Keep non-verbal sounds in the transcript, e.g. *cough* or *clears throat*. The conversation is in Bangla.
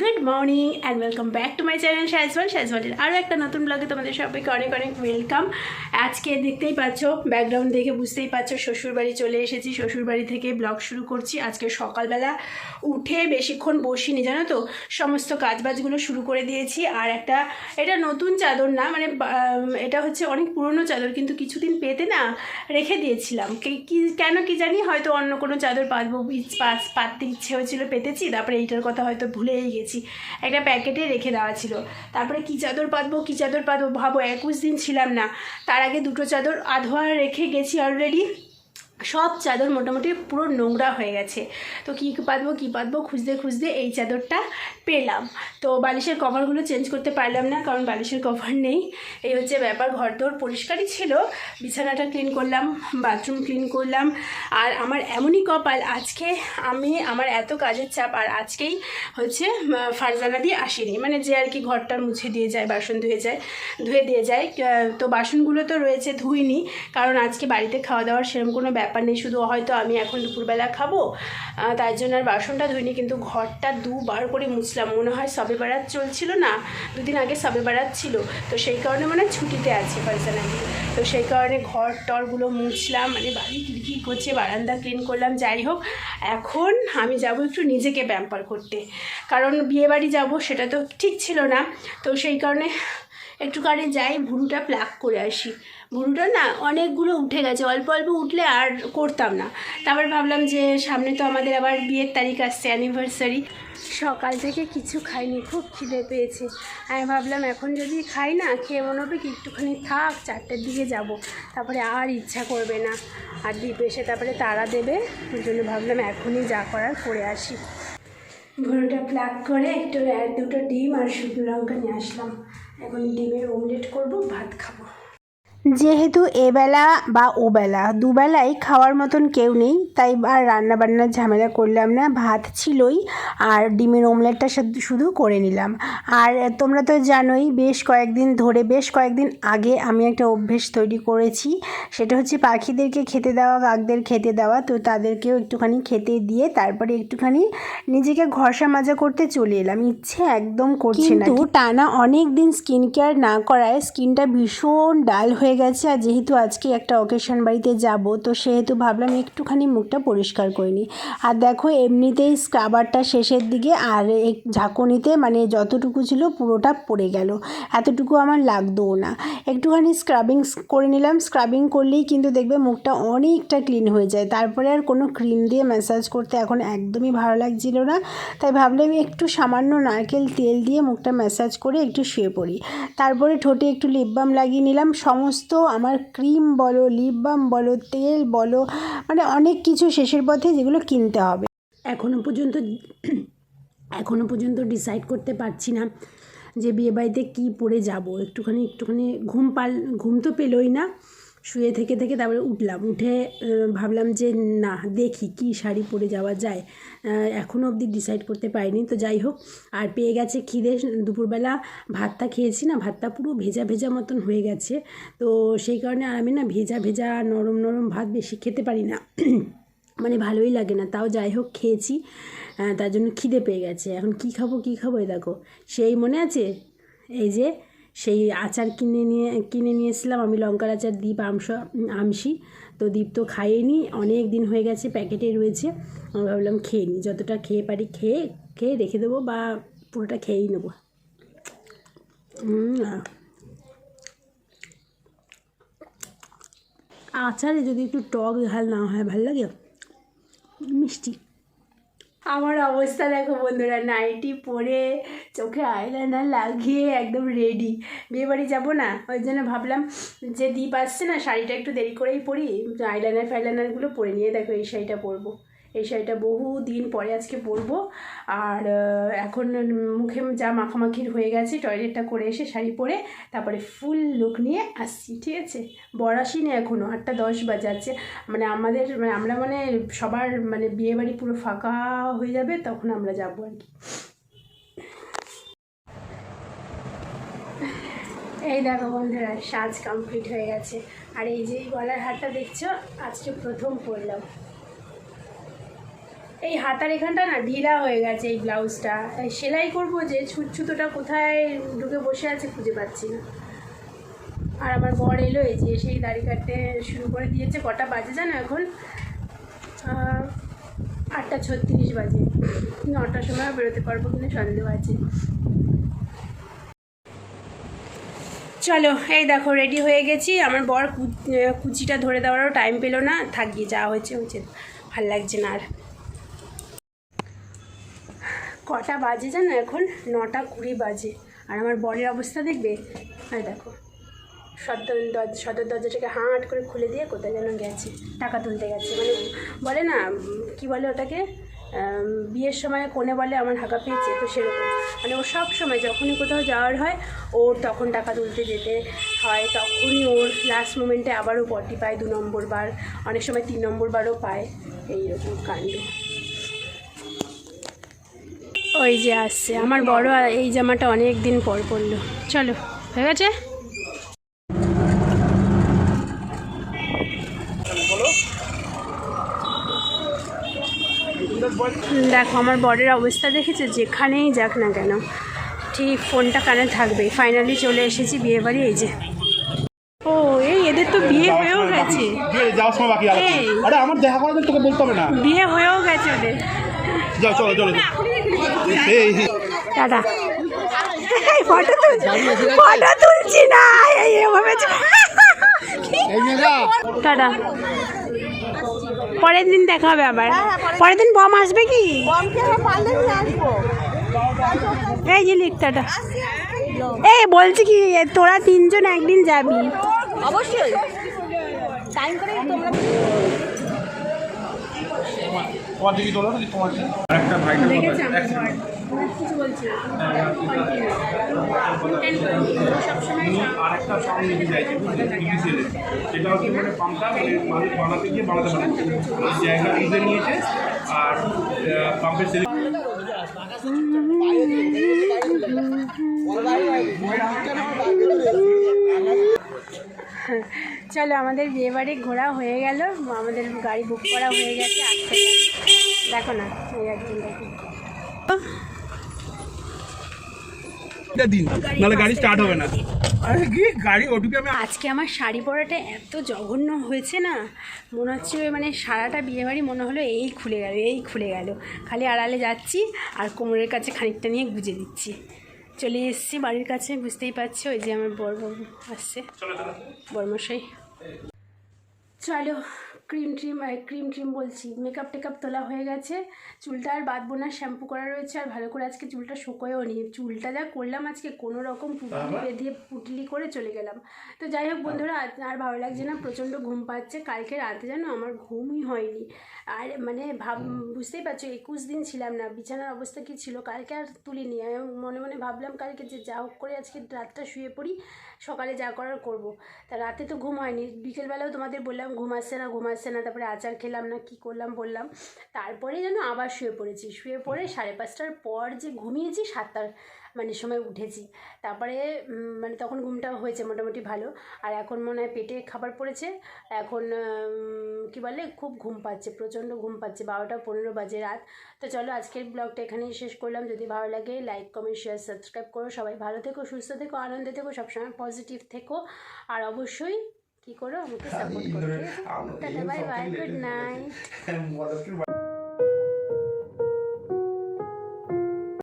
Good morning and welcome back to my channel শাইজওয়াল। শাইজওয়ালের আরও একটা নতুন ব্লগে তোমাদের সবাইকে অনেক অনেক ওয়েলকাম। আজকে দেখতেই পাচ্ছ ব্যাকগ্রাউন্ড দেখে বুঝতেই পারছ, শ্বশুরবাড়ি চলে এসেছি। শ্বশুরবাড়ি থেকে ব্লগ শুরু করছি। আজকে সকালবেলা উঠে বেশিক্ষণ বসিনি, জানো তো? সমস্ত কাজবাজগুলো শুরু করে দিয়েছি। আর একটা, এটা নতুন চাদর না মানে এটা হচ্ছে অনেক পুরনো চাদর, কিন্তু কিছুদিন পেতে না রেখে দিয়েছিলাম। কি- কেন কি জানি হয়তো অন্য কোনো চাদর পাতবো পাততে ইচ্ছে হয়েছিল, পেতেছি। তারপরে এইটার কথা হয়তো ভুলেই গেছি। একটা প্যাকেটে রেখে দেওয়া ছিল। তারপরে কী চাদর পাতবো, কী চাদর পাতবো ভাবো, একুশ দিন ছিলাম না। তার আগে দুটো চাদর আধোয়া রেখে গেছি অলরেডি সব চাদর মোটামুটি পুরো নোংরা হয়ে গেছে। তো কী পাতবো কী পাতবো, খুঁজতে খুঁজতে এই চাদরটা পেলাম। তো বালিশের কভারগুলো চেঞ্জ করতে পারলাম না, কারণ বালিশের কভার নেই। এই হচ্ছে ব্যাপার ঘর দোর পরিষ্কারই ছিল। বিছানাটা ক্লিন করলাম বাথরুম ক্লিন করলাম। আর আমার এমনই কপাল, আজকে আমি, আমার এত কাজের চাপ, আর আজকেই হচ্ছে ফারজানা দিয়ে আসেনি। মানে যে আর কি ঘরটা মুছে দিয়ে যায়, বাসন ধুয়ে যায়, ধুয়ে দিয়ে যায় তো বাসনগুলো তো রয়েছে ধুইনি, কারণ আজকে বাড়িতে খাওয়া দাওয়ার সেরকম কোনো ব্যাপার নেই, শুধু হয়তো আমি এখন দুপুরবেলা খাব তাই জন্য আর বাসনটা ধুইনি, কিন্তু ঘরটা দুবার করে মুছলাম। মনে হয় সবে বারাত চলছিল না, দুদিন আগে সবে বেড়াত ছিল। তো সেই কারণে মানে ছুটিতে আছে দিয়ে তো সেই কারণে ঘর টরগুলো মুছলাম মানে বাড়ি খিড়কি করছে, বারান্দা ক্লিন করলাম, যাই হোক। এখন আমি যাব একটু নিজেকে ব্যাম্পার করতে। কারণ বিয়ে বাড়ি যাব, সেটা তো ঠিক ছিল না। তো সেই কারণে একটুখানি যাই, ভুরুটা প্লাক করে আসি। ভুরুটা না অনেকগুলো উঠে গেছে, অল্প অল্প উঠলে আর করতাম না। তারপর ভাবলাম যে সামনে তো আমাদের আবার বিয়ের তারিখ আসছে অ্যানিভার্সারি সকাল থেকে কিছু খাইনি, খুব খিদে পেয়েছে। আমি ভাবলাম এখন যদি খাই না, খেয়ে মনে হবে কি একটুখানি থাক, চারটের দিকে যাব। তারপরে আর ইচ্ছা করবে না। আর দ্বীপ এসে তারপরে তারা দেবে, ওই জন্য ভাবলাম এখনই যা করার করে আসি। ভুরুটা প্লাক করে একটু এক দুটো ডিম আর শুকনো লঙ্কা নিয়ে আসলাম। এখন ডিমের অমলেট করব ভাত খাব যেহেতু এবেলা বা ওবেলা দুবেলাই খাওয়ার মতন কেউ নেই, তাই আর রান্না বান্নার ঝামেলা করলাম না। ভাত ছিলই আর ডিমের অমলেটটা শুধু- শুধু করে নিলাম। আর তোমরা তো জানোই, বেশ কয়েকদিন ধরে, বেশ কয়েকদিন আগে আমি একটা অভ্যেস তৈরি করেছি। সেটা হচ্ছে পাখিদেরকে খেতে দেওয়া কাকদের খেতে দেওয়া, তো তাদেরকেও একটুখানি খেতে দিয়ে তারপরে একটুখানি নিজেকে ঘষা মাজা করতে চলে এলাম। ইচ্ছে একদম করছে না। কিন্তু টানা অনেক দিন স্কিন কেয়ার না করায় স্কিনটা ভীষণ ডাল হয়ে গেছে আর যেহেতু আজকে একটা অকেশন বাড়িতে যাব, তো সেহেতু ভাবলাম একটুখানি মুখটা পরিষ্কার করে নিই। আর দেখো, এমনিতেই স্ক্রাবারটা শেষের দিকে আর এক ঝাঁকুনিতে মানে যতটুকু ছিল পুরোটা পড়ে গেল। এতটুকু আমার লাগতোও না। একটুখানি স্ক্রাবিং করে নিলাম। স্ক্রাবিং করলেই কিন্তু দেখবে মুখটা অনেকটা ক্লিন হয়ে যায়। তারপরে আর কোনো ক্রিম দিয়ে ম্যাসাজ করতে এখন একদমই ভালো লাগছিল না। তাই ভাবলাম একটু সামান্য নারকেল তেল দিয়ে মুখটা ম্যাসাজ করে একটু শুয়ে পড়ি। তারপরে ঠোঁটে একটু লিপ বাম লাগিয়ে নিলাম। সমস্ত আমার ক্রিম বলো লিপ বাম বলো, তেল বলো মানে অনেক কিছু শেষের পথে যেগুলো কিনতে হবে। এখনও পর্যন্ত এখনও পর্যন্ত ডিসাইড করতে পারছি না যে বিয়েবাড়িতে কী পরে যাব। একটুখানি একটুখানি ঘুম পাল, ঘুম তো পেলোই না। শুয়ে থেকে থেকে তারপরে উঠলাম। উঠে ভাবলাম যে না, দেখি কি শাড়ি পরে যাওয়া যায়। এখনও অবধি ডিসাইড করতে পারিনি। তো যাই হোক, আর পেয়ে গেছে খিদে। দুপুরবেলা ভাতটা খেয়েছি না, ভাতটা পুরো ভেজা ভেজা মতন হয়ে গেছে। তো সেই কারণে আর আমি না ভেজা ভেজা, নরম নরম ভাত বেশি খেতে পারি না। *clears throat* মানে ভালোই লাগে না। তাও যাই হোক, খেয়েছি। তার জন্য খিদে পেয়ে গেছে। এখন কি খাব কি খাব, এই দেখো। সেই মনে আছে? এই যে সেই আচার কিনে নিয়ে, কিনে নিয়েছিলাম। আমি লঙ্কার আচার দ্বীপ আমস, আমসি। তো দ্বীপ তো খাইনি অনেক দিন হয়ে গেছে, প্যাকেটে রয়েছে। আমি ভাবলাম খেয়ে নিই যতটা খেয়ে পারি খেয়ে খেয়ে রেখে দেবো বা পুরোটা খেয়েই নেব। আচারে যদি একটু টক ঝাল না হয়, ভালো লাগে? মিষ্টি। আমার অবস্থা দেখো বন্ধুরা নাইটি পরে চোখে আইলাইনার লাগিয়ে একদম রেডি বিয়েবাড়ি যাব না, ওই জন্য ভাবলাম যে দ্বীপ আসছে না, শাড়িটা একটু দেরি করেই পরি আইলাইনার ফাইলানারগুলো পরে নিয়ে দেখো এই শাড়িটা পরবো। এই শাড়িটা বহু দিন পরে আজকে পরবো। আর এখন মুখে যা মাখামাখির হয়ে গেছে, টয়লেটটা করে এসে শাড়ি পরে তারপরে ফুল লুক নিয়ে আসছি, ঠিক আছে? বর আসিনি এখনও আটটা দশ বাজাচ্ছে। মানে আমাদের মানে আমরা মানে সবার মানে বিয়ে বাড়ি পুরো ফাঁকা হয়ে যাবে, তখন আমরা যাব আর কি। এই দেখো বন্ধুরা, সাজ কমপ্লিট হয়ে গেছে। আর এই যে গলার হারটা দেখছ? আজকে প্রথম পরলাম। এই হাতার এখানটা না ঢিলা হয়ে গেছে এই ব্লাউজটা। সেলাই করব যে ছুট ছুতোটা কোথায় ঢুকে বসে আছে খুঁজে পাচ্ছি না। আর আমার বর এলো, এই যে সেই দাড়ি কাটতে শুরু করে দিয়েছে। কটা বাজে জানো এখন? আটটা ছত্রিশ বাজে। নটার সময় বেরোতে পারব কিনা সন্দেহ আছে। চলো, এই দেখো রেডি হয়ে গেছি। আমার বর কুচিটা ধরে দেওয়ারও টাইম পেল না। থাকি যা হয়েছে হয়েছে। ভালো লাগছে না আর। কটা বাজে জানো এখন? নটা কুড়ি বাজে। আর আমার বরের অবস্থা দেখবে? আর দেখো। সদর দরজা সদর দরজাটাকে হাঁট করে খুলে দিয়ে কোথায় যেন গেছে। টাকা তুলতে গেছে। মানে বলে না কি বলে ওটাকে? বিয়ের সময় কোণে বলে আমার হাঁকা পেয়েছে, তো সেরকম। মানে ও সব সময় যখনই কোথাও যাওয়ার হয় ওর তখন টাকা তুলতে যেতে হয়। তখনই ওর লাস্ট মোমেন্টে আবারও পটি পায় দু নম্বর বার অনেক সময় তিন নম্বর বারও পায়। এইরকম কাণ্ড। ওই যে আসছে। আমার বড় এই জামাটা অনেক দিন পর পরলো। চলো হয়ে গেছে? দেখো আমার বরের অবস্থা দেখেছে? যেখানেই যাক না কেন। ঠিক ফোনটা কানে থাকবে। ফাইনালি চলে এসেছি বিয়ে বাড়ি এই যে। ও এই এদের তো বিয়ে হয়েও গেছে। দিয়ে যাওয়ার সময় বাকি আরে আমার দেখা করার তোকে বলতে হবে না। বিয়ে হয়েও গেছে ওদের। যাও চলো চলো এই টাটা। ফটো তুলছি ফটো তুলছি না এই এভাবে টাটা। পরের দিন দেখা হবে আবার। পরের দিন বম আসবে কি? এই যে লিখ টাটা। এই বলছি কি তোরা তিনজন একদিন যাবি। অবশ্যই। টাইম করে তোমরা তোমার দিকে তোলো না তোমার একটা ভাইটার দেখেছে আমার বর ওনার কিছু বলছি। না। Continue. সবসময় আর একটা সঙ্গ নিতে চাইছে ইউনিসেলে সেটা হচ্ছে মানে পাম্পটা মানে মানুষ বানাতে গিয়ে বানাতে পারে। জায়গা নিজে নিয়েছে আর পাম্পের সেলে চলো আমাদের বিয়ে বাড়ি ঘোরা হয়ে গেল। আমাদের গাড়ি বুক করা হয়ে গেছে আসতে দেখো না এই একজন দেখো। দিন নাহলে গাড়ি স্টার্ট হবে না। গাড়ি ওটিপি আমি আজকে আমার শাড়ি পরাটা এত জঘন্য হয়েছে না মনে হচ্ছে মানে সারাটা বিয়েবাড়ি মনে হলো এই খুলে গেল এই খুলে গেল। খালি আড়ালে যাচ্ছি আর কোমরের কাছে খানিকটা নিয়ে গুজে দিচ্ছি। চলে এসেছি বাড়ির কাছে বুঝতেই পারছি ওই যে আমার বর আসছে। বর্মশাই। চলো ক্রিম ট্রিম ক্রিম ট্রিম বলছি। মেকআপ টেকআপ তোলা হয়ে গেছে। চুলটা আর বাঁধবো না শ্যাম্পু করা রয়েছে। আর ভালো করে আজকে চুলটা শুকোয়ও নি। চুলটা যা করলাম আজকে কোনো রকম পুটলি বেঁধে পুটলি করে চলে গেলাম। তো যাই হোক বন্ধুরা আর ভালো লাগছে না প্রচণ্ড ঘুম পাচ্ছে। কালকে রাতে যেন আমার ঘুমই হয়নি। আর মানে ভাব বুঝতেই পারছ একুশ দিন ছিলাম না। বিছানার অবস্থা কী ছিল? কালকে আর তুলিনি। আমি মনে মনে ভাবলাম কালকে যে যা হোক করে আজকে রাতটা শুয়ে পড়ি। সকালে যা করার করব। তা রাতে তো ঘুম হয়নি। বিকেলবেলাও তোমাদের বললাম ঘুম আসছে না ঘুম আসছে না তারপরে আচার খেলাম না, কি করলাম বললাম। তারপরে যেন আবার শুয়ে পড়েছি। শুয়ে পড়ে সাড়ে পাঁচটার পর যে ঘুমিয়েছি, সাতটার মানে সময় উঠেছি। তারপরে মানে তখন ঘুমটা হয়েছে মোটামুটি ভালো। আর এখন মনে হয় পেটে খাবার পড়েছে। এখন কি বলে, খুব ঘুম পাচ্ছে, প্রচণ্ড ঘুম পাচ্ছে। বারোটা পনেরো বাজে রাত। তো চলো আজকের ব্লগটা এখানেই শেষ করলাম। যদি ভালো লাগে লাইক কমেন্ট শেয়ার সাবস্ক্রাইব করো। সবাই ভালো থেকো, সুস্থ থেকো, আনন্দে থেকো, সবসময় পজিটিভ থেকো। আর অবশ্যই কি করো? আমাকে সাপোর্ট করো টাটা বাই বাই গুড নাইট